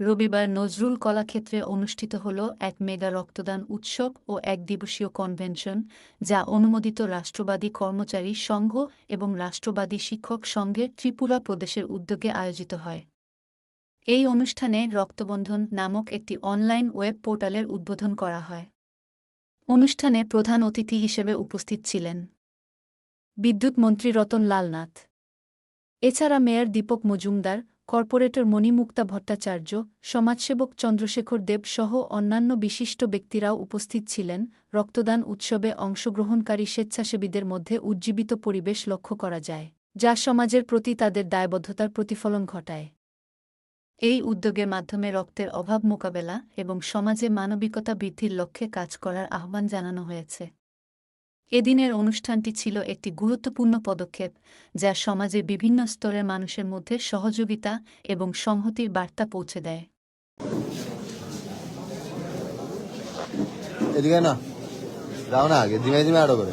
রবিবার নজরুল কলাক্ষেত্রে অনুষ্ঠিত হল এক মেগা রক্তদান উৎসব ও এক দিবসীয় কনভেনশন, যা অনুমোদিত রাষ্ট্রবাদী কর্মচারী সংঘ এবং রাষ্ট্রবাদী শিক্ষক সংঘের ত্রিপুরা প্রদেশের উদ্যোগে আয়োজিত হয়। এই অনুষ্ঠানে রক্তবন্ধন নামক একটি অনলাইন ওয়েব পোর্টালের উদ্বোধন করা হয়। অনুষ্ঠানে প্রধান অতিথি হিসেবে উপস্থিত ছিলেন বিদ্যুৎ মন্ত্রী রতন লালনাথ এছাড়া মেয়র দীপক মজুমদার কর্পোরেটর মণিমুক্তা ভট্টাচার্য, সমাজসেবক চন্দ্রশেখর দেব সহ অন্যান্য বিশিষ্ট ব্যক্তিরাও উপস্থিত ছিলেন। রক্তদান উৎসবে অংশগ্রহণকারী স্বেচ্ছাসেবীদের মধ্যে উজ্জীবিত পরিবেশ লক্ষ্য করা যায়, যা সমাজের প্রতি তাদের দায়বদ্ধতার প্রতিফলন ঘটায়। এই উদ্যোগের মাধ্যমে রক্তের অভাব মোকাবেলা এবং সমাজে মানবিকতা বৃদ্ধির লক্ষ্যে কাজ করার আহ্বান জানানো হয়েছে। এদিনের অনুষ্ঠানটি ছিল একটি গুরুত্বপূর্ণ পদক্ষেপ, যা সমাজে বিভিন্ন স্তরের মানুষের মধ্যে সহযোগিতা এবং সংহতির বার্তা পৌঁছে দেয়। এদিকে না, যাও না আগে, ধীমে ধীমে আরও করে।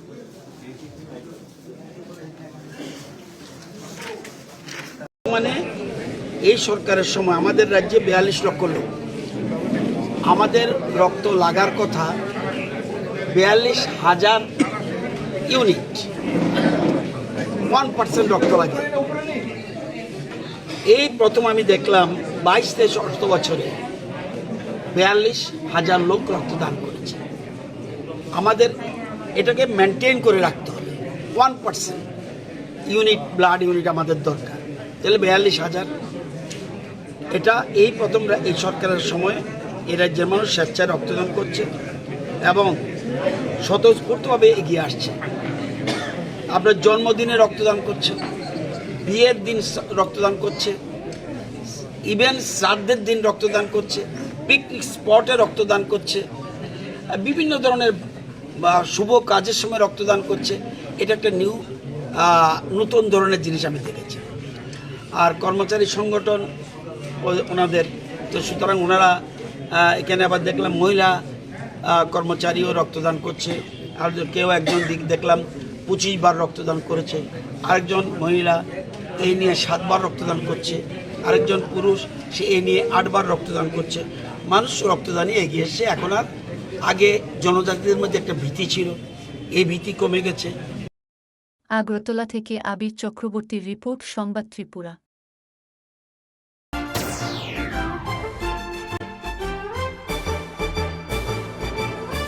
মানে এই সরকারের সময় আমাদের রাজ্যে বিয়াল্লিশ লক্ষ লোক। আমাদের রক্ত লাগার কথা বিয়াল্লিশ হাজার ইউনিট। ওয়ান পার্সেন্ট রক্ত লাগে। এই প্রথম আমি দেখলাম বাইশ, তেইশ অর্থ বছরে বিয়াল্লিশ হাজার লোক রক্তদান করেছে। আমাদের এটাকে মেনটেন করে রাখতে হবে। One percent unit, blood unit আমাদের দরকার। তাহলে বিয়াল্লিশ হাজার। এটা এই প্রথম এই সরকারের সময় এই রাজ্যের মানুষ স্বেচ্ছায় রক্তদান করছে এবং স্বতঃস্ফূর্তভাবে এগিয়ে আসছে। আপনার জন্মদিনে রক্তদান করছে, বিয়ের দিন রক্তদান করছে, ইভেন শ্রাদ্ধের দিন রক্তদান করছে পিকনিক স্পটে রক্তদান করছে বিভিন্ন ধরনের বা শুভ কাজের সময় রক্তদান করছে। এটা একটা নিউ নতুন ধরনের জিনিস আমি দেখেছি। আর কর্মচারী সংগঠন ওনাদের। তো সুতরাং ওনারা এখানে আবার দেখলাম মহিলা কর্মচারীও রক্তদান করছে। আর কেউ একজন দিক দেখলাম পঁচিশ বার রক্তদান করেছে। আরেকজন মহিলা, এই নিয়ে সাতবার রক্তদান করছে। আরেকজন পুরুষ, সে এই নিয়ে আটবার রক্তদান করছে। মানুষ রক্তদানে এগিয়ে এসছে। এখন আর আগে জনজাতিদের মধ্যে একটা ভীতি ছিল। এই ভীতি কমে গেছে। আগরতলা থেকে আবির চক্রবর্তীর রিপোর্ট, সংবাদ ত্রিপুরা।